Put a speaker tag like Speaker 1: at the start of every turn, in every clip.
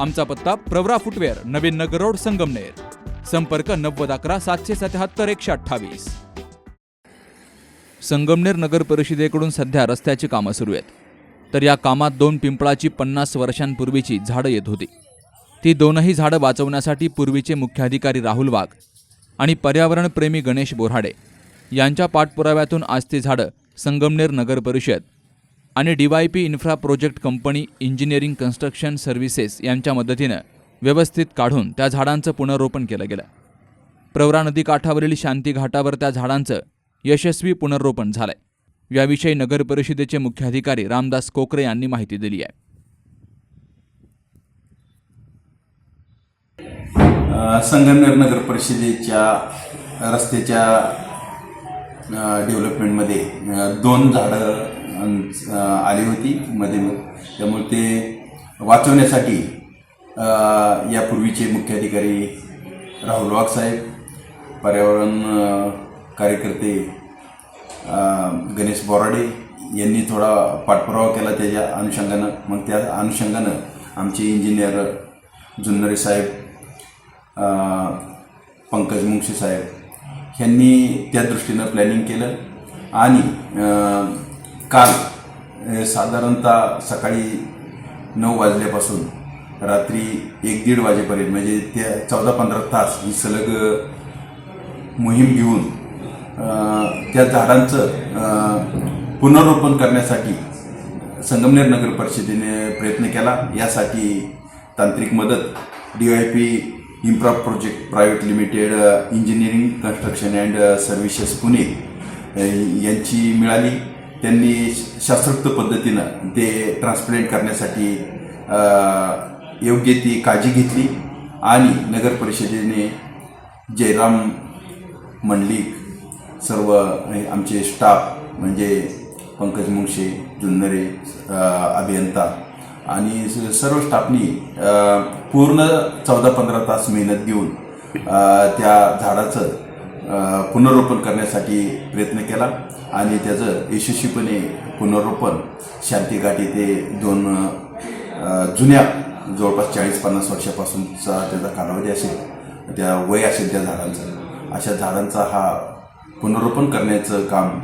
Speaker 1: आमचा पत्ता प्रवरा फुटवेअर नवीन नगर रोड संगमनेर. संपर्क नव्वद अकरा सातशे सत्याहत्तर एकशे अठ्ठावीस. संगमनेर नगर परिषदेकडून सध्या रस्त्याची कामं सुरू आहेत. तर या कामात दोन पिंपळाची पन्नास वर्षांपूर्वीची झाडं येत होती. ती दोनही झाडं वाचवण्यासाठी पूर्वीचे मुख्याधिकारी राहुल वाघ आणि पर्यावरणप्रेमी गणेश बोराडे यांच्या पाठपुराव्यातून आज ती झाडं संगमनेर नगर परिषद आणि D Y P infra project company engineering construction services यांच्या मदतीनं व्यवस्थित काढून त्या झाडांचं पुनर्रोपण केलं गेलं. प्रवरा नदी काठावरील शांती घाटावर त्या झाडांचं यशस्वी पुनर्रोपण झालंय. याविषयी नगर परिषदेचे मुख्याधिकारी रामदास कोकरे यांनी माहिती दिली आहे.
Speaker 2: संगमनेर नगर परिषदेच्या रस्त्याच्या डेव्हलपमेंटमध्ये दोन झाडं आली होती मध्ये त्यामुळे ते वाचवण्यासाठी यापूर्वीचे मुख्याधिकारी राहुल वाघ साहेब पर्यावरण कार्यकर्ते गणेश बोराडे यांनी थोडा पाठपुरावा केला त्याच्या अनुषंगानं. मग त्या अनुषंगानं आमचे इंजिनियर जुन्नरे साहेब पंकज मुंगशी साहेब ह्यांनी त्या दृष्टीनं प्लॅनिंग केलं आणि काल साधारणतः सकाळी नऊ वाजल्यापासून रात्री एक दीड वाजेपर्यंत म्हणजे त्या चौदा पंधरा तास ही सलग मोहीम घेऊन त्या झाडांचं पुनरोपण पुनर्रोपण करण्यासाठी संगमनेर नगर परिषदेने प्रयत्न केला. यासाठी तांत्रिक मदत D Y P infra project private limited engineering construction and services Pune यांची मिळाली. त्यांनी शास्त्रोक्त पद्धतीनं ते ट्रान्सप्लेंट करण्यासाठी योग्य ती काळजी घेतली आणि नगर परिषदेने जयराम मंडलिक सर्व आमचे स्टाफ म्हणजे पंकज मुंगशे जुन्नरे अभियंता आणि सर्व स्टाफनी पूर्ण चौदा पंधरा तास मेहनत घेऊन त्या झाडाचं पुनरोपण करण्यासाठी प्रयत्न केला आणि त्याचं यशस्वीपणे पुनरोपण शांतीघाट येथे दोन जुन्या जवळपास चाळीस पन्नास वर्षापासूनचा त्याचा कालावधी असेल त्या वय असेल त्या झाडांचं. अशा झाडांचा हा पुनरोपण करण्याचं काम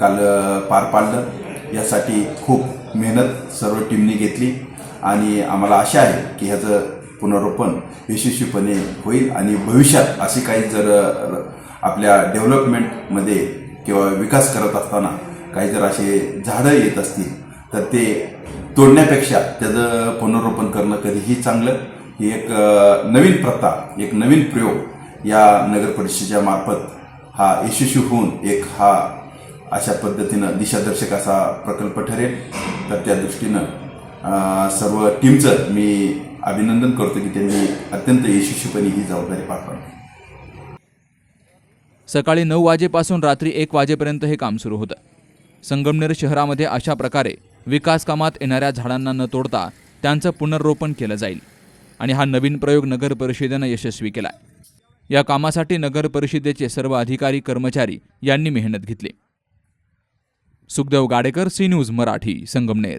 Speaker 2: काल पार पाडलं. यासाठी खूप मेहनत सर्व टीमने घेतली आणि आम्हाला आशा आहे की ह्याचं पुनरोपण यशस्वीपणे होईल आणि भविष्यात असे काही जर आपल्या डेव्हलपमेंटमध्ये किंवा विकास करत असताना काही जर असे झाडं येत असतील तर ते तोडण्यापेक्षा त्याचं पुनरोपण करणं कधीही चांगलं. ही एक नवीन प्रथा एक नवीन प्रयोग या नगर परिषदेच्या मार्फत हा यशस्वी होऊन एक हा अशा पद्धतीनं दिशादर्शक असा प्रकल्प ठरेल. तर त्या दृष्टीनं सर्व टीमचं मी अभिनंदन करतो की त्यांनी अत्यंत यशस्वीपणे ही जबाबदारी पार पाडली
Speaker 1: सकाळी नऊ वाजेपासून रात्री एक वाजेपर्यंत हे काम सुरू होतं. संगमनेर शहरामध्ये अशा प्रकारे विकास कामात येणाऱ्या झाडांना न तोडता त्यांचं पुनर्रोपण केलं जाईल आणि हा नवीन प्रयोग नगर परिषदेनं यशस्वी केलाय. या कामासाठी नगर परिषदेचे सर्व अधिकारी कर्मचारी यांनी मेहनत घेतली. Sukhdev Gadekar C news Marathi Sangamner.